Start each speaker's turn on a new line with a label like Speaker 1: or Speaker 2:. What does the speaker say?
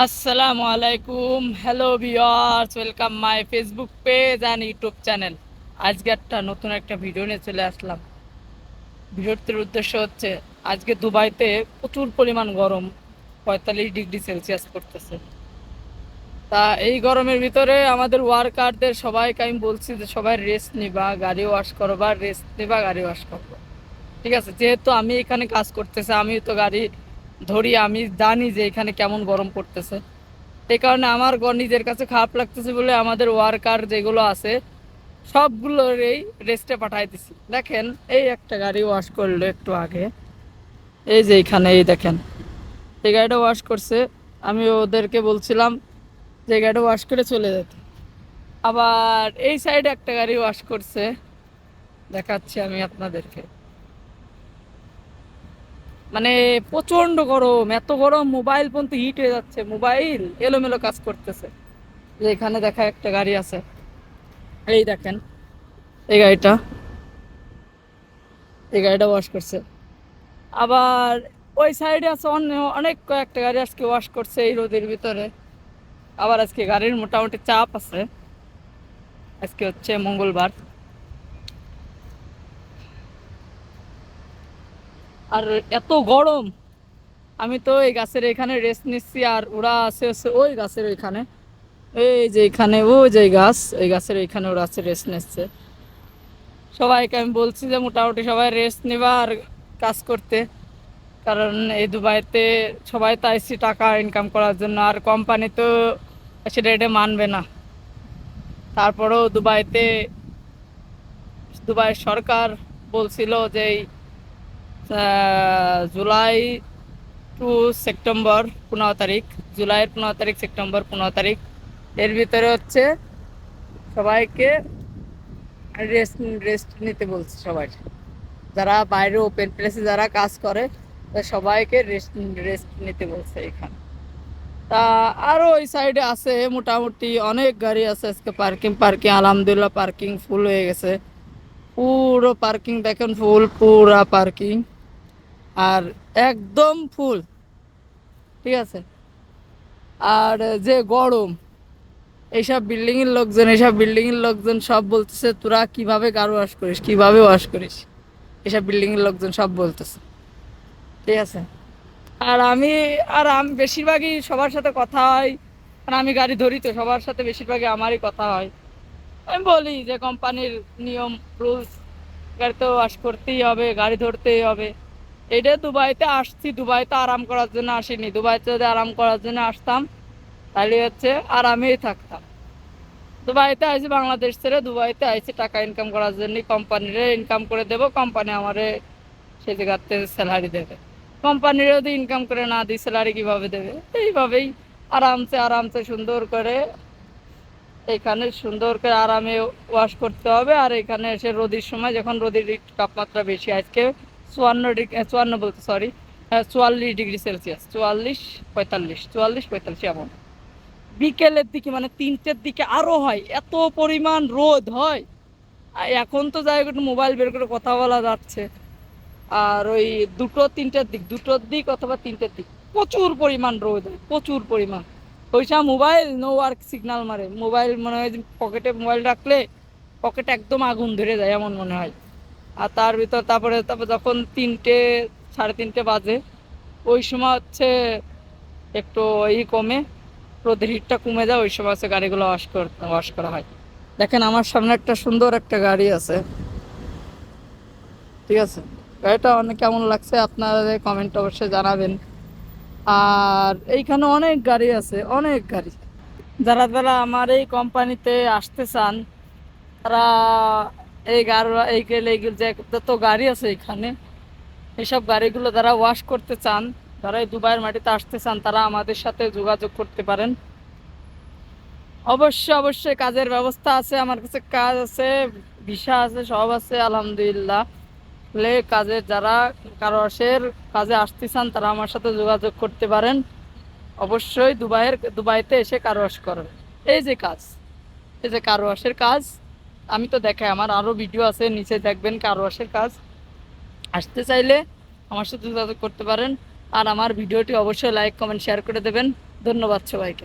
Speaker 1: আসসালামু আলাইকুম। Hello viewers welcome my Facebook page and YouTube channel আজকে একটা নতুন একটা ভিডিও নিয়ে চলে আসলাম। ভিডিওটির উদ্দেশ্য হচ্ছে, আজকে দুবাইতে প্রচুর পরিমাণ গরম, পঁয়তাল্লিশ ডিগ্রি সেলসিয়াস পড়তেছে। তা এই গরমের ভিতরে আমাদের ওয়ার্কারদের সবাইকে আমি বলছি যে সবাই রেস্ট নিবা, গাড়ি ওয়াশ করবা রেস্ট নিবা, গাড়ি ওয়াশ করবা। ঠিক আছে, যেহেতু আমি এখানে কাজ করতেছে আমি তো গাড়ি ধরি আমি জানি যে এখানে কেমন গরম পড়তেছে। এই কারণে আমার নিজের কাছে খারাপ লাগতেছে বলে আমাদের ওয়ার্কার যেগুলো আছে সবগুলোর এই রেস্টে পাঠাই দিছি। দেখেন, এই একটা গাড়ি ওয়াশ করল একটু আগে। এই যে এখানে, এই দেখেন। এই গাড়িটা ওয়াশ করছে। আমি ওদেরকে বলছিলাম যে গাড়িটা ওয়াশ করে চলে যেতে। আবার এই সাইডে একটা গাড়ি ওয়াশ করছে। দেখাচ্ছি আমি আপনাদেরকে। মানে প্রচণ্ড গরম, এত গরম মোবাইল পর্যন্ত হিট হয়ে যাচ্ছে মোবাইল এলোমেলো কাজ করতেছে। যে এখানে দেখা একটা গাড়ি আছে। এই দেখেন, এই গাড়িটা এই গাড়িটা ওয়াশ করছে। আবার ওই সাইডে আছে অনেক কয়েকটা গাড়ি আজকে ওয়াশ করছে এই রোদের ভিতরে। আবার আজকে গাড়ির মোটামুটি চাপ আছে। আজকে হচ্ছে মঙ্গলবার। আর এত গরম। আমি তো এই গাছের এখানে রেস্ট নিচ্ছি আর ওরা আছে হচ্ছে ওই গাছের ওইখানে। এই যে এখানে ওই যে গাছ ওই গাছের ওইখানে ওরা আছে রেস্ট নিচ্ছে। সবাইকে আমি বলছি যে মোটামুটি সবাই রেস্ট নেবা আর কাজ করতে। কারণ এই দুবাইতে সবাই তো আইসি টাকা ইনকাম করার জন্য আর কোম্পানি তো সেটা এটা মানবে না। তারপরেও দুবাইতে, দুবাইয়ের সরকার বলছিল যে এই জুলাই টু সেপ্টেম্বর পনেরো তারিখ জুলাইয়ের পনেরো তারিখ, সেপ্টেম্বর পনেরো তারিখ। এর ভিতরে হচ্ছে সবাইকে রেস্ট রেস্ট নিতে বলছে সবাই। যারা বাইরে ওপেন প্লেসে যারা কাজ করে সবাইকে রেস্ট রেস্ট নিতে বলছে এখানে। তা আরও ওই সাইডে আছে মোটামুটি অনেক গাড়ি আছে আজকে পার্কিং পার্কিং আলহামদুলিল্লাহ পার্কিং ফুল হয়ে গেছে। পুরো পার্কিং দেখেন ফুল পুরা পার্কিং আর একদম ফুল। ঠিক আছে? আর যে গরম, এইসব বিল্ডিং এর লোকজন, এইসব বিল্ডিং এর লোকজন সব বলতেছে, তোরা কীভাবে গাড়ি ওয়াশ করিস? কীভাবে ওয়াশ করিস? এসব বিল্ডিং এর লোকজন সব বলতেছে। ঠিক আছে? আর আমি আর আমি, বেশিরভাগই সবার সাথে কথা হয়। কারণ আমি গাড়ি ধরি তো, সবার সাথে বেশিরভাগই আমারই কথা হয়। আমি বলি যে, কোম্পানির নিয়ম, রুলস গাড়ি তো ওয়াশ করতেই হবে, গাড়ি ধরতেই হবে। এটা দুবাইতে আসছি, দুবাইতে আরাম করার জন্য আসিনি। দুবাইতে যদি আরাম করার জন্য আসতাম, তাহলে হচ্ছে আরামেই থাকতাম। দুবাইতে আইছি, বাংলাদেশ ছেড়ে দুবাইতে আইছি, টাকা ইনকাম করার জন্য কোম্পানিরে ইনকাম করে দেবো, কোম্পানি আমারে সে জায়গাতে স্যালারি দেবে। কোম্পানির যদি ইনকাম করে না দিই স্যালারি কীভাবে দেবে? এইভাবেই আরামসে আরামসে সুন্দর করে, এখানে সুন্দর করে আরামে ওয়াশ করতে হবে। আর এখানে এসে রোদির সময়, যখন রোদের তাপমাত্রা বেশি, আজকে চুয়ান্ন ডিগ্রি চুয়ান্ন বলতে সরি চুয়াল্লিশ ডিগ্রি সেলসিয়াস, চুয়াল্লিশ পঁয়তাল্লিশ চুয়াল্লিশ পঁয়তাল্লিশ এমন। বিকেলের দিকে মানে তিনটের দিকে আরও হয়, এত পরিমাণ রোদ হয়। এখন তো যাই একটু মোবাইল বের করে কথা বলা যাচ্ছে। আর ওই দুটো তিনটের দিক, দুটোর দিক অথবা তিনটের দিক, প্রচুর পরিমাণ রোদ হয়, প্রচুর পরিমাণ। ওই সময় মোবাইল নো ওয়ার্ক সিগন্যাল মারে। মোবাইল মনে হয় পকেটে মোবাইল রাখলে পকেটে একদম আগুন ধরে যায়, এমন মনে হয়। আর তার ভিতর তারপরে তারপর যখন তিনটে, সাড়ে তিনটে বাজে, ওই সময় হচ্ছে একটু ই কমে, রোদের হিটটা কমে যায়, ওই সময় হচ্ছে গাড়িগুলো ওয়াশ করতে ওয়াশ করা হয়। দেখেন আমার সামনে একটা সুন্দর একটা গাড়ি আছে। ঠিক আছে? গাড়িটা অনেক কেমন লাগছে, আপনারা কমেন্ট অবশ্যই জানাবেন। আর এইখানে অনেক গাড়ি আছে, অনেক গাড়ি। যারা যারা আমার এই কোম্পানিতে আসতে চান, তারা এই গাড়ি এই গেলে এইগুলো যে যত গাড়ি আছে এখানে এইসব গাড়িগুলো যারা ওয়াশ করতে চান, যারা এই দুবাইয়ের মাটিতে আসতে চান, তারা আমাদের সাথে যোগাযোগ করতে পারেন। অবশ্যই অবশ্যই কাজের ব্যবস্থা আছে, আমার কাছে কাজ আছে, ভিসা আছে, সব আছে, আলহামদুলিল্লাহ। হলে কাজের যারা কারও কারোসের কাজে আসতে চান, তারা আমার সাথে যোগাযোগ করতে পারেন। অবশ্যই দুবাইয়ের, দুবাইতে এসে কারও কারোয়াশ করেন এই যে কাজ, এই যে কারও কারোয়াশের কাজ আমি তো দেখাই, আমার আরও ভিডিও আছে, নিচে দেখবেন কারোয়াশের কাজ। আসতে চাইলে আমার সাথে যোগাযোগ করতে পারেন। আর আমার ভিডিওটি অবশ্যই লাইক কমেন্ট শেয়ার করে দেবেন। ধন্যবাদ সবাইকে।